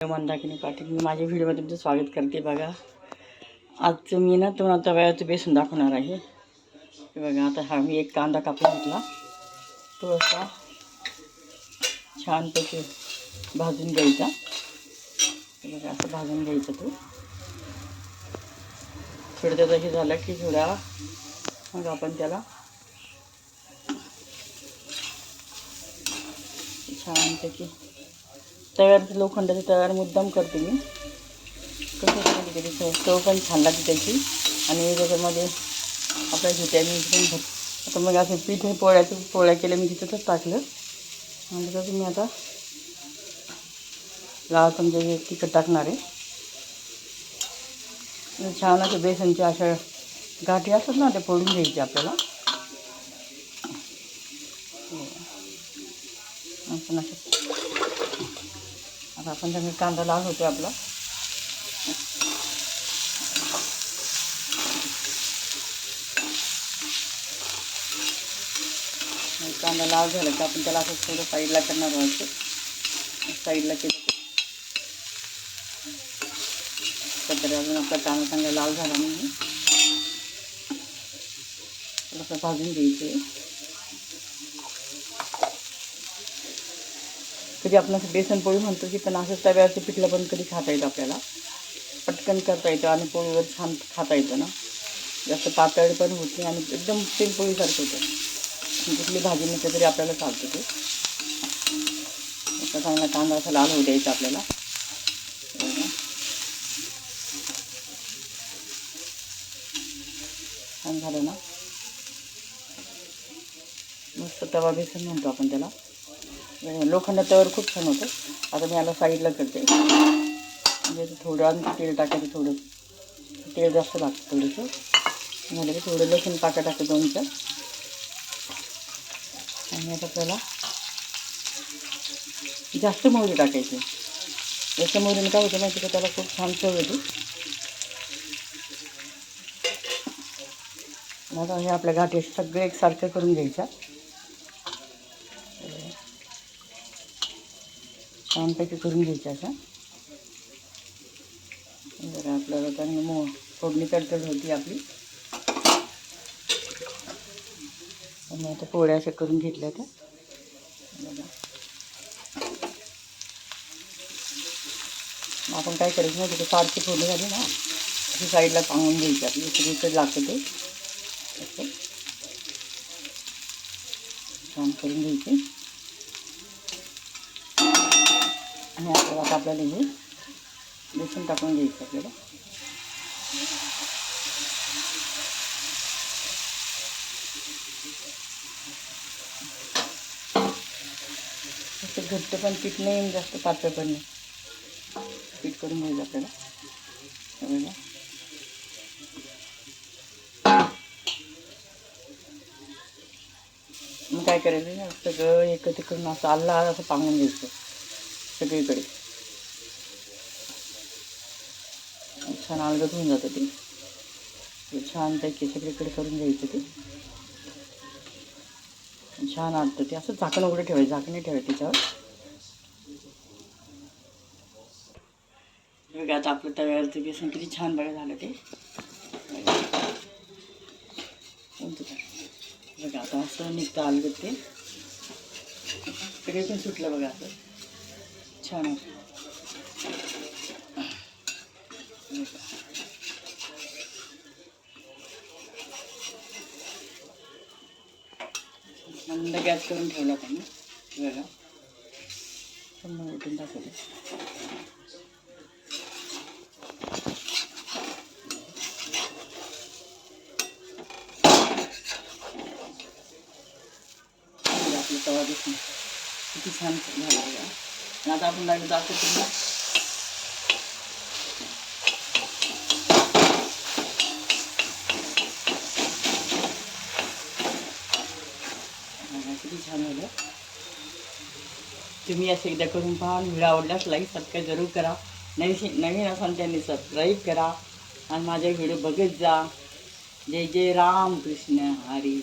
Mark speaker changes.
Speaker 1: मंदाकिनी मी माझ्या व्हिडिओमध्ये तुमचं स्वागत करते बघा. आज मी ना तुम्हाला तव्यावरती बेसून दाखवणार आहे. आता हा मी एक कांदा कापून घेतला. तो असा छानपैकी भाजून घ्यायचा. बघा, असं भाजून घ्यायचा तो. थोडं त्याचं हे झालं की थोडा मग आपण त्याला छानपैकी तव्यावरती लोखंडाच्या तव्यावर मुद्दाम करते मी. कसं कधी कधी चव चव पण छान लागते त्याची. आणि त्याच्यामध्ये आपल्या व्हिटॅमिन्स पण भर आता मग असं पीठ हे पोळ्याचं पोळ्या केल्या मी तिथंच टाकलं. आणि त्याचं मी आता लाल चमचे हे तिखट टाकणार आहे. छान असं बेसनच्या अशा गाठी असतात ना ते फोडून घ्यायचे आपल्याला. हो. आपण असं आता आपण त्यामध्ये कांदा लाल होतो आपला. कांदा लाल झाला की आपण त्याला असं थोडं साईडला करणार आहोत. साईडला केलं तरी. अजून आपला कांदा चांगला लाल झाला नाही. थोडंसं भाजून घ्यायचं कधी आपण असं बेसन पोळी म्हणतो की पण असंच तव्यावरचं पिठलं पण कधी खाता येतं आपल्याला. पटकन करता येतं आणि पोळीवर छान खाता येतं ना. जास्त पातळ पण होते आणि एकदम सेम पोळीसारखं होतं. कुठली भाजी नसते तरी आपल्याला चालतं ते. असा चांगला कांदा असा लाल होऊ द्यायचा आपल्याला. छान झालं ना. मस्त तवा बेसन म्हणतो आपण त्याला. लोखंड तव्यावर खूप छान होतं. आता मी याला साईडला करते. म्हणजे थोडं तेल टाकायचं थोडं. तेल जास्त लागतं थोडंसं. म्हणजे की थोडं लसूण पाका टाकतं दोनचं. आणि आता त्याला जास्त मोहरी टाकायची. जास्त मोहरीने काय होतं माहिती का? त्याला खूप छान चव येते. मग हे आपल्या गाठी सगळे एकसारखं करून घ्यायच्या. छानपैकी करून घ्यायच्या अशा जरा होती आणि आता पोळ्या अशा करून घेतल्या ना अशी साईडला पांगून घ्यायची घ्यायचे. आणि आपल्याला आता आपल्याला हे बेसन टाकून घ्यायचं आपल्याला. घट्ट पण पीठ नाही जास्त पातळ पण नाही. पीठ करून घ्यायचं आपल्याला. हे मग काय करायचं सगळं एकत्र करून असं आल्ला असं पांगून घ्यायचं. सगळीकडे. छान अलगत होऊन जातं ते. छान त्याची सगळीकडे करून घ्यायचं ते. छान आणतं ते. असं झाकण उघडं ठेवायचं झाकण ठेवाय ठेवायचं त्याच्यावर. बघा आता आपलं तव्यावरती बेसन किती छान बघा झालं ते. बघा आता असं निघतं अलगत ते. सगळे पण सुटलं बघा असं छान आहे. मंद गॅस करून ठेवला त्यांनी वेळा समोर उठून दाखवते. तवा दिसून किती छान झाला ना बघा, किती छान झालं तुम्ही असं एकदा करून पहा व्हिडिओ आवडल्यास लाईक सबस्क्राईब ज़रूर करा. नवीन नवीन असाल त्यांनी सबस्क्राईब करा. आणि माझे व्हिडिओ बघत जा. जय जय राम कृष्ण हरी